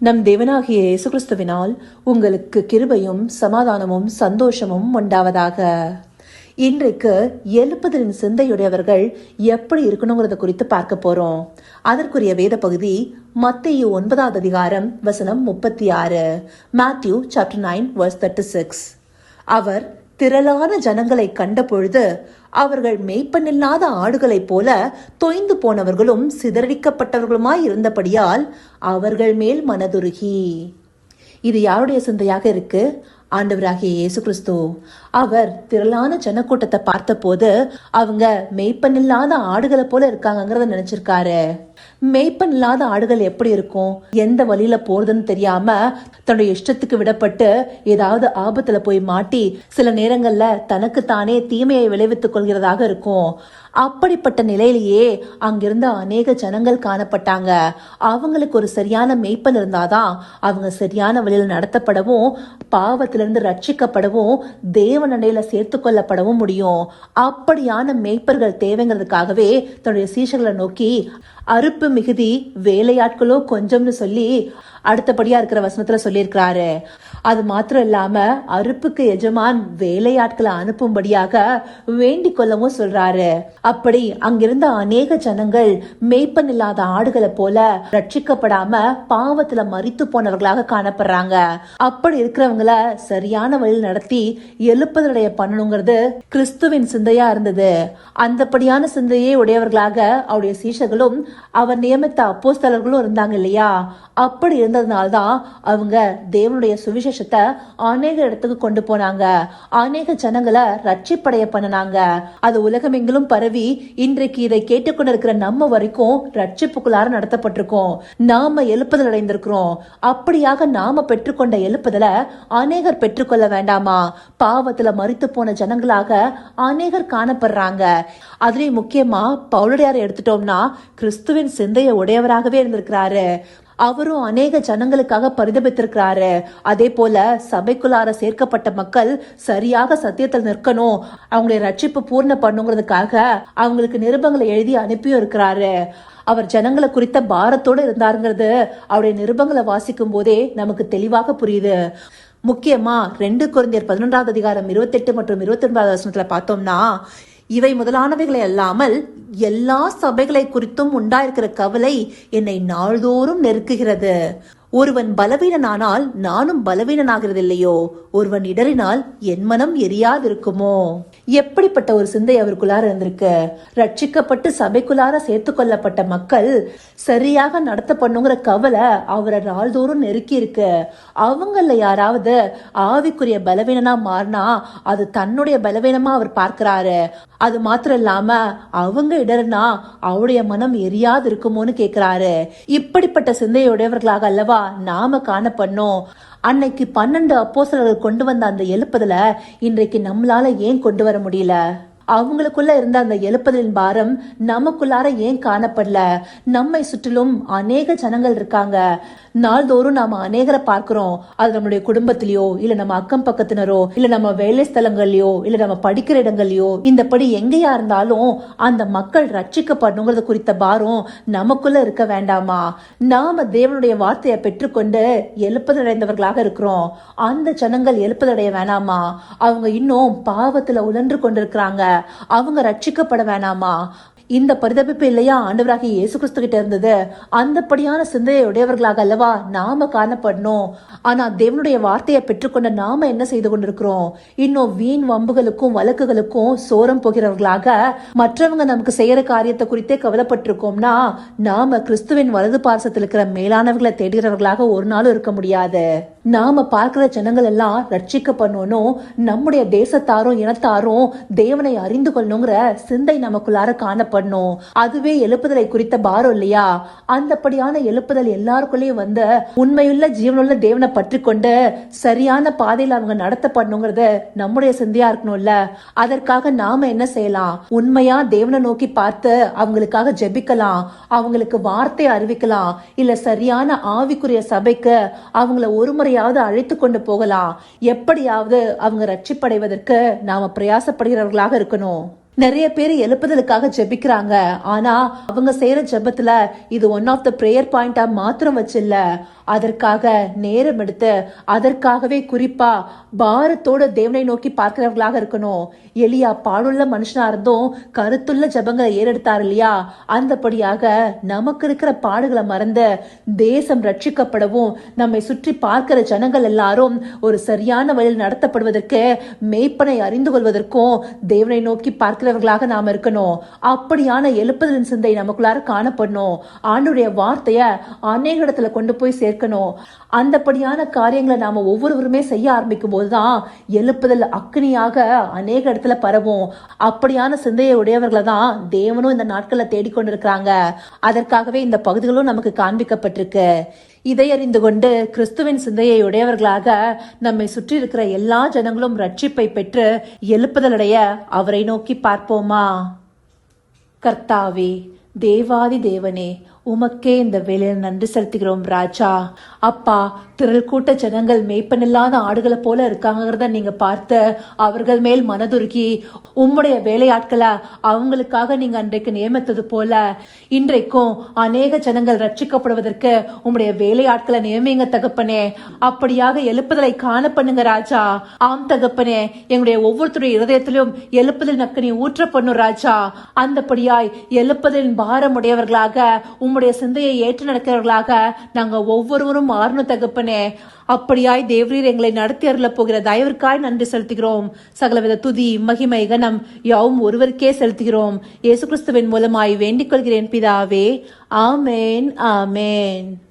நம் தேவனாகிய இயேசு கிறிஸ்துவினால் உங்களுக்கு கிருபையும் சமாதானமும் சந்தோஷமும் உண்டாவதாக. இன்றைக்கு எழுப்புதலின் சிந்தையுடையவர்கள் எப்படி இருக்கணுங்கிறத குறித்து பார்க்க போறோம். அதற்குரிய வேத பகுதி மத்திய ஒன்பதாவது அதிகாரம் வசனம் முப்பத்தி ஆறு. Matthew chapter nine verse thirty six அவர் திரளான ஜனங்களை கண்டபொழுது அவர்கள் மெய்ப்பனில்லாத ஆடுகளைப் போல தொய்ந்து போனவர்களும் சிதறடிக்கப்பட்டவர்களுமாய் இருந்தபடியால் அவர்கள் மேல் மனதுருகி. இது யாருடைய சிந்தையாக இருக்கு? ஆண்டவராகிய இயேசு கிறிஸ்து. அவர் திரளான ஜனக்கூட்டத்தை பார்த்தபோது அவங்க மெய்ப்பனில்லாத ஆடுகளை போல இருக்காங்கங்கிறத நினைச்சிருக்காரு. மேய்ப்பன் இல்லாத ஆடுகள் எப்படி இருக்கும்? எந்த வழியில போறதுன்னு தெரியாம தன்னுடைய இஷ்டத்துக்கு விடப்பட்டு ஏதாவது ஆபத்துல போய் மாட்டி சில நேரங்கள்ல தனக்கு தானே தீமையை விளைவித்துக் கொள்கிறதாக இருக்கும். அப்படிப்பட்ட நிலையிலேயே அங்கிருந்த அநேக ஜனங்கள் காணப்பட்டாங்க. அவங்களுக்கு ஒரு சரியான மெய்ப்பன் இருந்தாதான் அவங்க சரியான வழியில் நடத்தப்படவும் பாவத்திலிருந்து ரட்சிக்கப்படவும் தேவனடையில சேர்த்து கொள்ளப்படவும் முடியும். அப்படியான மெய்ப்பர்கள் தேவைங்கிறதுக்காகவே தன்னுடைய சீஷர்களை நோக்கி அறுப்பு மிகுதி வேலையாட்களோ கொஞ்சம்னு சொல்லி அடுத்தபடியா இருக்கிற வசனத்துல சொல்லியிருக்கிறாரு. அது மாத்திரம் இல்லாம அறுப்புக்கு எஜமான் வேலையாட்களை அனுப்பும்படியாக வேண்டிக் கொள்ளவும் சொல்றாரு. அப்படி அங்கிருந்த அநேக ஜனங்கள் மேய்ப்பன் இல்லாத ஆடுகளை போல ரட்சிக்கப்படாம பாவத்துல மறித்து போனவர்களாக காணப்படுறாங்க. அப்படி இருக்கிறவங்கள சரியான வழியில் நடத்தி எழுப்புதலுடைய பண்ணணுங்கிறது கிறிஸ்துவின் சிந்தையா இருந்தது. அந்தபடியான சிந்தையே உடையவர்களாக அவருடைய சீஷர்களும் அவர் நியமித்த அப்போஸ்தலர்களும் இருந்தாங்க இல்லையா? அப்படி இருந்ததுனால்தான் அவங்க தேவனுடைய சுவிசேஷத்தை அநேக இடத்துக்கு கொண்டு போனாங்க. அநேக ஜனங்களை ரட்சிப்படைய பண்ணினாங்க. அது உலகமெங்கிலும் பரவி இன்றைக்கு இதை கேட்டுக்கொண்டிருக்கிற நம்ம வரைக்கும் ரட்சிப்புக்குள்ளார நடத்தப்பட்டிருக்கோம். நாம எழுப்புதல் அடைந்திருக்கிறோம். அப்படியாக நாம பெற்றுக்கொண்ட எழுப்புதல அநேகர் பெற்றுக்கொள்ள வேண்டாமா? பாவத்துல மறித்து போன ஜனங்களாக அநேகர் காணப்படுறாங்க. அதுலயும் முக்கியமா பவுலடியாரை எடுத்துட்டோம்னா கிறிஸ்துவின் சிந்தைய உடையவராகவே இருந்திருக்கிறாரு. அவரும் அநேக ஜனங்களுக்காக பரிதபித்திருக்கிறாரு. அதே போல சபைக்குள்ளார சேர்க்கப்பட்ட மக்கள் சரியாக சத்தியத்தில் நிற்கணும் அவங்களுடைய ரட்சிப்பு பூர்ண பண்ணுங்கிறதுக்காக அவங்களுக்கு நிருபங்களை எழுதி அனுப்பியும் இருக்கிறாரு. அவர் ஜனங்களை குறித்த பாரத்தோடு இருந்தாருங்கிறது அவருடைய நிருபங்களை வாசிக்கும் போதே நமக்கு தெளிவாக புரியுது. முக்கியமா ரெண்டு குழந்தையர் பதினொன்றாவது அதிகாரம் இருபத்தெட்டு மற்றும் இருபத்தி ஒன்பதாவது வசனத்துல பார்த்தோம்னா இவை முதலானவைகளை அல்லாமல் எல்லா சபைகளை குறித்தும் உண்டாயிருக்கிற கவலை என்னை நாள்தோறும் நெருக்குகிறது. ஒருவன் பலவீனனானால் நானும் பலவீனனாகிறது இல்லையோ ஒருவன் இடறினால் என் மனம் எரியாதிருக்குமோ? எப்படிப்பட்ட ஒரு சிந்தை அவருக்குள்ளார இருந்திருக்கு? ரட்சிக்கப்பட்டு சபைக்குள்ளார சேர்த்து கொள்ளப்பட்ட மக்கள் சரியாக நடத்தப்படணுங்கிற கவலை அவரை நாள்தோறும் நெருக்கி இருக்கு அவங்கள யாராவது ஆவிக்குரிய பலவீனனா மாறினா அது தன்னுடைய பலவீனமா அவர் பார்க்கிறாரு. அது மாத்திரம் இல்லாம அவங்க இடர்னா அவருடைய மனம் எரியாது இருக்குமோன்னு கேக்குறாரு. இப்படிப்பட்ட சிந்தையுடையவர்களாக அல்லவா நாம காணப்படணும் அன்னைக்கு பன்னெண்டு அப்போசலர்கள் கொண்டு வந்த அந்த எழுப்புதல இன்றைக்கு நம்மளால ஏன் கொண்டு வர முடியல? அவங்களுக்குள்ள இருந்த அந்த எழுப்பதின் பாரம் நமக்குள்ளார ஏன் காணப்படல? நம்மை சுற்றிலும் அநேக ஜனங்கள் இருக்காங்க. நாள்தோறும் நாம அநேகரை பார்க்கிறோம். அது நம்மளுடைய குடும்பத்திலயோ இல்ல நம்ம அக்கம் பக்கத்தினரோ இல்ல நம்ம வேலை ஸ்தலங்கள்லயோ இல்ல நம்ம படிக்கிற இடங்கள்லயோ இந்தபடி எங்கேயா இருந்தாலும் அந்த மக்கள் ரட்சிக்கப்படணுங்கிறது குறித்த பாரம் நமக்குள்ள இருக்க வேண்டாமா? நாம தேவனுடைய வார்த்தையை பெற்றுக்கொண்டு எழுப்பதடைந்தவர்களாக இருக்கிறோம். அந்த ஜனங்கள் எழுப்பதடைய வேணாமா? அவங்க இன்னும் பாவத்துல உழன்று கொண்டிருக்கிறாங்க. அவங்க ரட்சிக்கப்பட வேணாமா? இந்த பரிதபிப்பு இல்லையா? ஆண்டவராகிய இயேசு கிறிஸ்து கிட்ட இருந்தது. அந்தப்படியான சிந்தையை உடையவர்களாக அல்லவா நாம காணப்படணும். ஆனா தேவனுடைய வார்த்தையை பெற்றுக்கொண்ட நாம என்ன செய்து கொண்டிருக்கிறோம்? இன்னும் வீண் வம்புகளுக்கும் வழக்குகளுக்கும் சோரம் போகிறவர்களாக மற்றவங்க நமக்கு செய்யற காரியத்தை குறித்தே கவலைப்பட்டிருக்கோம்னா நாம கிறிஸ்துவின் வலது பார்சத்தில் இருக்கிற மேலானவர்களை தேடுகிறவர்களாக ஒரு நாளும் இருக்க முடியாது. நாம பார்க்கிற ஜனங்கள் எல்லாம் ரட்சிக்கப்படணும் நம்முடைய தேசத்தாரும் இனத்தாரும் தேவனை அறிந்து கொள்ளணுங்கிற சிந்தை நமக்குள்ளார காணப்படணும். அதுவே எழுப்புதலை குறித்த பாரம் இல்லையா? அந்தப்படியான எழுப்புதல் எல்லாருக்குள்ளேயும் வந்து உண்மையுள்ள ஜீவனுள்ள தேவனை பற்றி கொண்டு சரியான பாதையில் அவங்க நடத்தப்படணுங்கிறது நம்முடைய சிந்தையா இருக்கணும்ல? அதற்காக நாம என்ன செய்யலாம்? உண்மையா தேவனை நோக்கி பார்த்து அவங்களுக்காக ஜெபிக்கலாம். அவங்களுக்கு வார்த்தை அறிவிக்கலாம். இல்ல சரியான ஆவிக்குரிய சபைக்கு அவங்கள ஒரு முறையாவது அழைத்து கொண்டு போகலாம். எப்படியாவது அவங்க ரட்சிப்படைவதற்கு நாம பிரயாசப்படுகிறவர்களாக இருக்கணும். நிறைய பேர் எழுப்புதலுக்காக ஜெபிக்கிறாங்க. ஆனா அவங்க செய்யற ஜெபத்துல இது ஒன் ஆஃப் த பிரேயர் பாயிண்டா மாத்திரம் வச்சில்ல. அதற்காக நேரம் எடுத்து அதற்காகவே குறிப்பா பாரத்தோட தேவனை நோக்கி பார்க்கிறவர்களாக இருக்கணும். எளியா பாடுள்ள மனுஷனா இருந்தும் கருத்துள்ள ஜெபங்களை ஏறெடுத்தார் இல்லையா? அந்தபடியாக நமக்கு இருக்கிற பாடுகளை மறந்து தேசம் ரட்சிக்கப்படவும் நம்மை சுற்றி பார்க்கிற ஜனங்கள் எல்லாரும் ஒரு சரியான வழியில் நடத்தப்படுவதற்கு மெய்ப்பனை அறிந்து கொள்வதற்கும் தேவனை நோக்கி பார்க்கிறவர்களாக நாம் இருக்கணும். அப்படியான எழுப்புதலின் சிந்தை நமக்குள்ளார காணப்படணும். ஆண்டுடைய வார்த்தைய அநேக இடத்துல கொண்டு போய் சேர்க்கணும். அந்தப்படியான காரியங்களை நாம ஒவ்வொருவருமே செய்ய ஆரம்பிக்கும் போதுதான் எழுப்புதல் அக்னியாக அநேக இடத்துல பரவும். அப்படியான சிந்தையை உடையவர்களை தான் தேவனும் இந்த நாட்களில் தேடிக்கொண்டிருக்கிறாங்க. அதற்காகவே இந்த பகுதிகளும் நமக்கு காண்பிக்கப்பட்டிருக்கு. இதை அறிந்து கொண்டு கிறிஸ்துவின் சிந்தையை உடையவர்களாக நம்மை சுற்றி இருக்கிற எல்லா ஜனங்களும் ரட்சிப்பை பெற்று எழுப்புதலடைய அவரை நோக்கி பார்ப்போமா? கர்த்தாவே தேவாதி தேவனே உமக்கே இந்த வேலையில் நன்றி செலுத்துகிறோம் ராஜா. அப்பா திரள் கூட்ட ஜனங்கள் மேய்ப்பனில்லாத ஆடுகளை போல இருக்காங்கிறத நீங்க பார்த்து அவர்கள் மேல் மனதுருகி உம்முடைய வேலையாட்களை அவங்களுக்காக நீங்க அன்றைக்கு நியமித்தது போல இன்றைக்கும் அநேக ஜனங்கள் ரட்சிக்கப்படுவதற்கு உம்முடைய வேலையாட்களை நியமிங்க தகப்பனே. அப்படியாக எழுப்புதலை காண பண்ணுங்க ராஜா. ஆம் தகப்பனே எங்களுடைய ஒவ்வொருத்தருடைய இருதயத்திலும் எழுப்புதல் நக்கனி ஊற்ற பண்ணும் ராஜா. அந்தபடியாய் எழுப்புதலின் பாரம் உடையவர்களாக உம்முடைய சிந்தையை ஏற்று நடக்கிறவர்களாக நாங்கள் ஒவ்வொருவரும் மாறணும் தகப்பனே. அப்படியாய் தேவரீர் எங்களை நடத்தி அருள போகிற தயவிற்காய் நன்றி செலுத்துகிறோம். சகலவித துதி மகிமை கணம் யாவும் ஒருவருக்கே செலுத்துகிறோம். இயேசு கிறிஸ்துவின் மூலமாய் வேண்டிக் கொள்கிறேன் பிதாவே. ஆமேன் ஆமேன்.